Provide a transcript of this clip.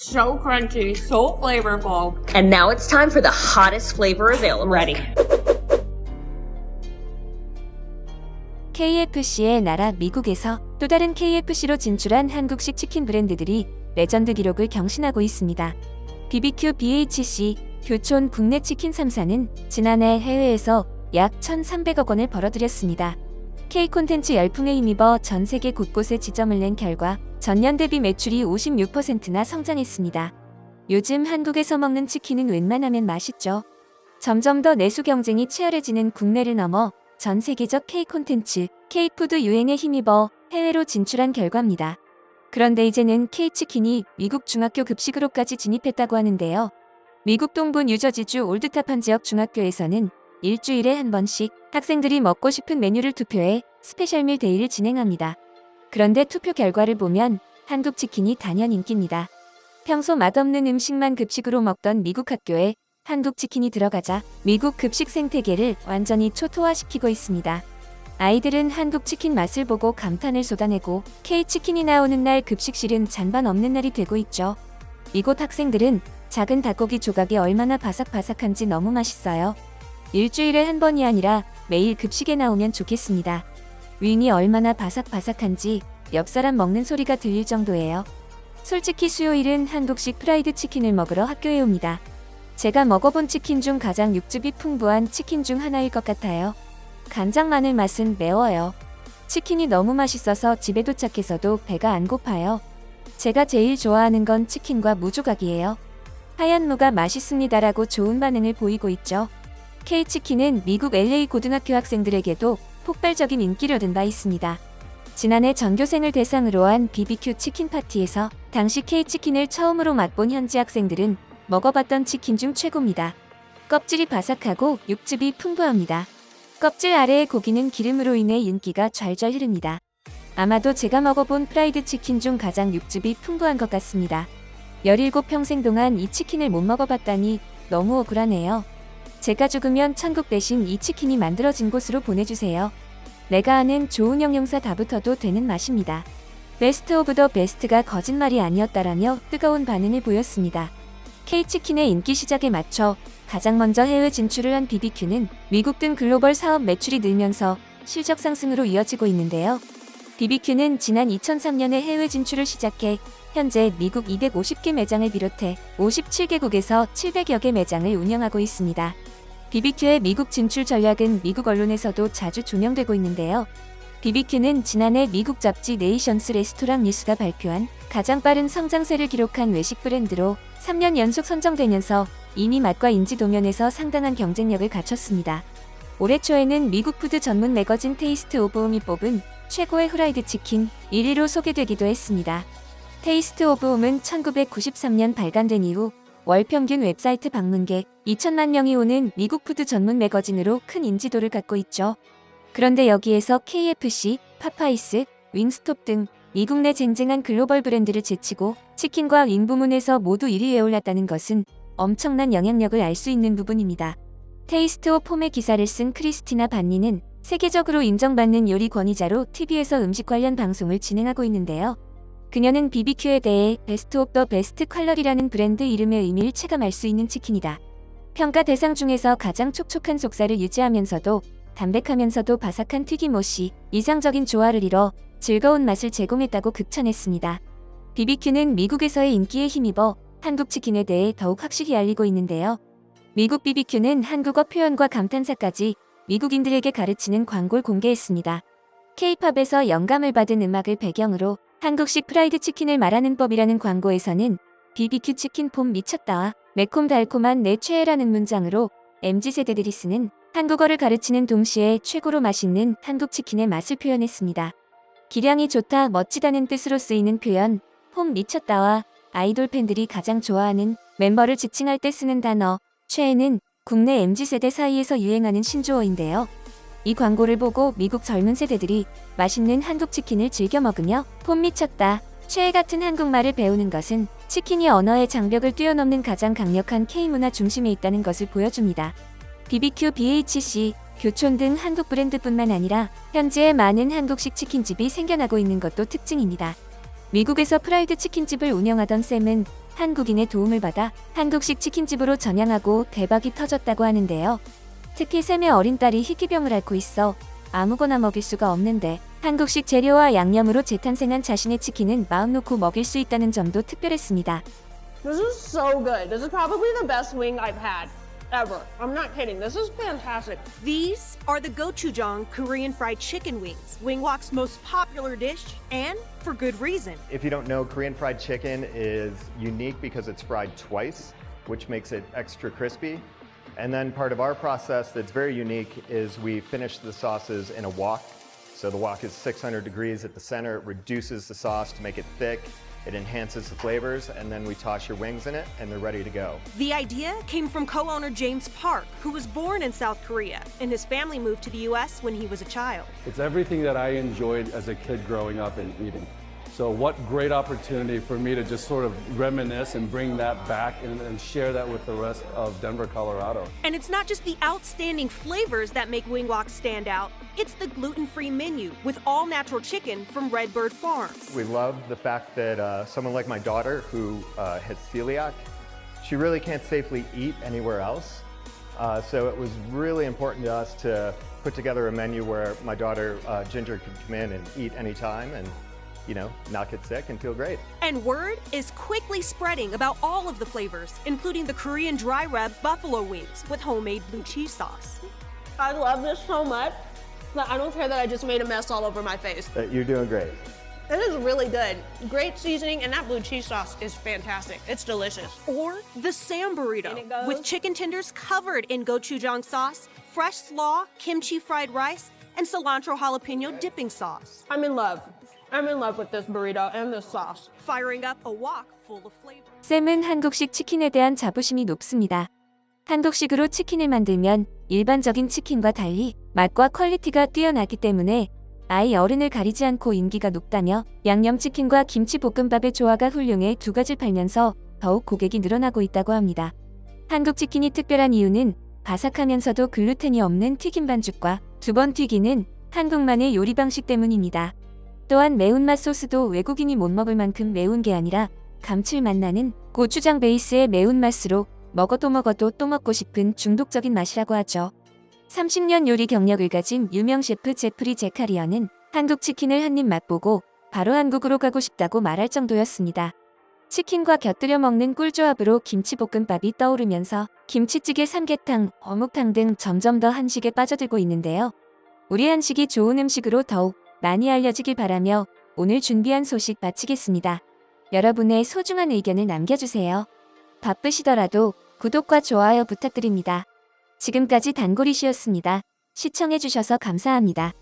So crunchy, so flavorful. And now it's time for the hottest flavor available. Ready. KFC의 나라 미국에서 또 다른 KFC로 진출한 한국식 치킨 브랜드들이 레전드 기록을 경신하고 있습니다. BBQ BHC 교촌 국내 치킨 3사는 지난해 해외에서 약 1,300억 원을 벌어들였습니다. K 콘텐츠 열풍에 힘입어 전 세계 곳곳에 지점을 낸 결과 전년 대비 매출이 56%나 성장했습니다. 요즘 한국에서 먹는 치킨은 웬만하면 맛있죠. 점점 더 내수 경쟁이 치열해지는 국내를 넘어 전 세계적 K 콘텐츠, K푸드 유행에 힘입어 해외로 진출한 결과입니다. 그런데 이제는 K치킨이 미국 중학교 급식으로까지 진입했다고 하는데요. 미국 동부 뉴저지주 올드타판 지역 중학교에서는 일주일에 한 번씩 학생들이 먹고 싶은 메뉴를 투표해 스페셜밀 데이를 진행합니다. 그런데 투표 결과를 보면 한국 치킨이 단연 인기입니다. 평소 맛없는 음식만 급식으로 먹던 미국 학교에 한국 치킨이 들어가자 미국 급식 생태계를 완전히 초토화시키고 있습니다. 아이들은 한국 치킨 맛을 보고 감탄을 쏟아내고 K치킨이 나오는 날 급식실은 잔반 없는 날이 되고 있죠. 이곳 학생들은 작은 닭고기 조각이 얼마나 바삭바삭한지 너무 맛있어요. 일주일에 한 번이 아니라 매일 급식에 나오면 좋겠습니다. 윙이 얼마나 바삭바삭한지 옆 사람 먹는 소리가 들릴 정도예요. 솔직히 수요일은 한국식 프라이드 치킨을 먹으러 학교에 옵니다. 제가 먹어본 치킨 중 가장 육즙이 풍부한 치킨 중 하나일 것 같아요. 간장 마늘 맛은 매워요. 치킨이 너무 맛있어서 집에 도착해서도 배가 안 고파요. 제가 제일 좋아하는 건 치킨과 무조각이에요. 하얀 무가 맛있습니다라고 좋은 반응을 보이고 있죠. K치킨은 미국 LA 고등학교 학생들에게도 폭발적인 인기를 얻은 바 있습니다. 지난해 전교생을 대상으로 한 BBQ 치킨 파티에서 당시 K치킨을 처음으로 맛본 현지 학생들은 먹어봤던 치킨 중 최고입니다. 껍질이 바삭하고 육즙이 풍부합니다. 껍질 아래의 고기는 기름으로 인해 윤기가 잘잘 흐릅니다. 아마도 제가 먹어본 프라이드 치킨 중 가장 육즙이 풍부한 것 같습니다. 17평생 동안 이 치킨을 못 먹어봤다니 너무 억울하네요. 제가 죽으면 천국 대신 이 치킨이 만들어진 곳으로 보내주세요. 내가 아는 좋은 형용사 다 붙어도 되는 맛입니다. 베스트 오브 더 베스트가 거짓말이 아니었다라며 뜨거운 반응을 보였습니다. K치킨의 인기 시작에 맞춰 가장 먼저 해외 진출을 한 BBQ는 미국 등 글로벌 사업 매출이 늘면서 실적 상승으로 이어지고 있는데요. BBQ는 지난 2003년에 해외 진출을 시작해 현재 미국 250개 매장을 비롯해 57개국에서 700여 개 매장을 운영하고 있습니다. BBQ의 미국 진출 전략은 미국 언론에서도 자주 조명되고 있는데요. BBQ는 지난해 미국 잡지 네이션스 레스토랑 뉴스가 발표한 가장 빠른 성장세를 기록한 외식 브랜드로 3년 연속 선정되면서 이미 맛과 인지 도면에서 상당한 경쟁력을 갖췄습니다. 올해 초에는 미국 푸드 전문 매거진 테이스트 오브 홈이 뽑은 최고의 후라이드 치킨 1위로 소개되기도 했습니다. 테이스트 오브 홈은 1993년 발간된 이후 월 평균 웹사이트 방문객 2천만 명이 오는 미국 푸드 전문 매거진으로 큰 인지도를 갖고 있죠. 그런데 여기에서 KFC, 파파이스, 윙스톱 등 미국 내 쟁쟁한 글로벌 브랜드를 제치고 치킨과 윙 부문에서 모두 1위에 올랐다는 것은 엄청난 영향력을 알 수 있는 부분입니다. 테이스트 오 폼의 기사를 쓴 크리스티나 반니는 세계적으로 인정받는 요리 권위자로 TV에서 음식 관련 방송을 진행하고 있는데요. 그녀는 BBQ에 대해 베스트 옵더 베스트 컬러리라는 브랜드 이름의 의미를 체감할 수 있는 치킨이다. 평가 대상 중에서 가장 촉촉한 속살을 유지하면서도 담백하면서도 바삭한 튀김옷이 이상적인 조화를 이뤄 즐거운 맛을 제공했다고 극찬했습니다. BBQ는 미국에서의 인기에 힘입어 한국 치킨에 대해 더욱 확실히 알리고 있는데요. 미국 BBQ는 한국어 표현과 감탄사까지 미국인들에게 가르치는 광고를 공개했습니다. K-팝에서 영감을 받은 음악을 배경으로 한국식 프라이드 치킨을 말하는 법이라는 광고에서는 BBQ 치킨 폼 미쳤다. 매콤달콤한 내 최애라는 문장으로 MZ세대들이 쓰는 한국어를 가르치는 동시에 최고로 맛있는 한국 치킨의 맛을 표현했습니다. 기량이 좋다, 멋지다는 뜻으로 쓰이는 표현, 폼 미쳤다와 아이돌 팬들이 가장 좋아하는 멤버를 지칭할 때 쓰는 단어, 최애는 국내 MZ세대 사이에서 유행하는 신조어인데요. 이 광고를 보고 미국 젊은 세대들이 맛있는 한국 치킨을 즐겨 먹으며 폼 미쳤다, 최애 같은 한국말을 배우는 것은 치킨이 언어의 장벽을 뛰어넘는 가장 강력한 K문화 중심에 있다는 것을 보여줍니다. BBQ, BHC, 교촌 등 한국 브랜드뿐만 아니라 현지에 많은 한국식 치킨집이 생겨나고 있는 것도 특징입니다. 미국에서 프라이드 치킨집을 운영하던 샘은 한국인의 도움을 받아 한국식 치킨집으로 전향하고 대박이 터졌다고 하는데요. 특히 샘의 어린 딸이 희귀병을 앓고 있어 아무거나 먹일 수가 없는데 한국식 재료와 양념으로 재탄생한 자신의 치킨은 마음 놓고 먹일 수 있다는 점도 특별했습니다. This is so good. This is probably the best wing I've had ever. I'm not kidding. This is fantastic. These are the gochujang Korean fried chicken wings, Wingwalk's most popular dish, and for good reason. If you don't know, Korean fried chicken is unique because it's fried twice, which makes it extra crispy. And then part of our process that's very unique is we finish the sauces in a wok. So the wok is 600 degrees at the center. It reduces the sauce to make it thick. It enhances the flavors, and then we toss your wings in it, and they're ready to go. The idea came from co owner James Park, who was born in South Korea, and his family moved to the US when he was a child. It's everything that I enjoyed as a kid growing up and eating. So, what great opportunity for me to just sort of reminisce and bring that back and, and share that with the rest of Denver, Colorado. And it's not just the outstanding flavors that make Wingwalk stand out, it's the gluten free menu with all natural chicken from Redbird Farms. We love the fact that uh, someone like my daughter, who uh, has celiac, she really can't safely eat anywhere else. Uh, so it was really important to us to put together a menu where my daughter uh, Ginger could come in and eat anytime and, you know, not get sick and feel great. And word is quickly spreading about all of the flavors, including the Korean dry rub buffalo wings with homemade blue cheese sauce. I love this so much that I don't care that I just made a mess all over my face. Uh, you're doing great. It is really good. Great seasoning, and that blue cheese sauce is fantastic. It's delicious. Or the Sam burrito with chicken tenders covered in gochujang sauce, fresh slaw, kimchi fried rice, and cilantro jalapeno dipping sauce. I'm in love. I'm in love with this burrito and this sauce. Firing up a wok full of flavor. 샘은 한국식 치킨에 대한 자부심이 높습니다. 한국식으로 치킨을 만들면 일반적인 치킨과 달리 맛과 퀄리티가 뛰어나기 때문에 아이 어른을 가리지 않고 인기가 높다며 양념치킨과 김치볶음밥의 조화가 훌륭해 두 가지를 팔면서 더욱 고객이 늘어나고 있다고 합니다. 한국 치킨이 특별한 이유는 바삭하면서도 글루텐이 없는 튀김 반죽과 두 번 튀기는 한국만의 요리 방식 때문입니다. 또한 매운맛 소스도 외국인이 못 먹을 만큼 매운 게 아니라 감칠맛 나는 고추장 베이스의 매운맛으로 먹어도 먹어도 또 먹고 싶은 중독적인 맛이라고 하죠. 30년 요리 경력을 가진 유명 셰프 제프리 제카리언은 한국 치킨을 한 입 맛보고 바로 한국으로 가고 싶다고 말할 정도였습니다. 치킨과 곁들여 먹는 꿀조합으로 김치볶음밥이 떠오르면서 김치찌개, 삼계탕, 어묵탕 등 점점 더 한식에 빠져들고 있는데요. 우리 한식이 좋은 음식으로 더욱 많이 알려지길 바라며 오늘 준비한 소식 마치겠습니다. 여러분의 소중한 의견을 남겨주세요. 바쁘시더라도 구독과 좋아요 부탁드립니다. 지금까지 단골이시였습니다. 시청해주셔서 감사합니다.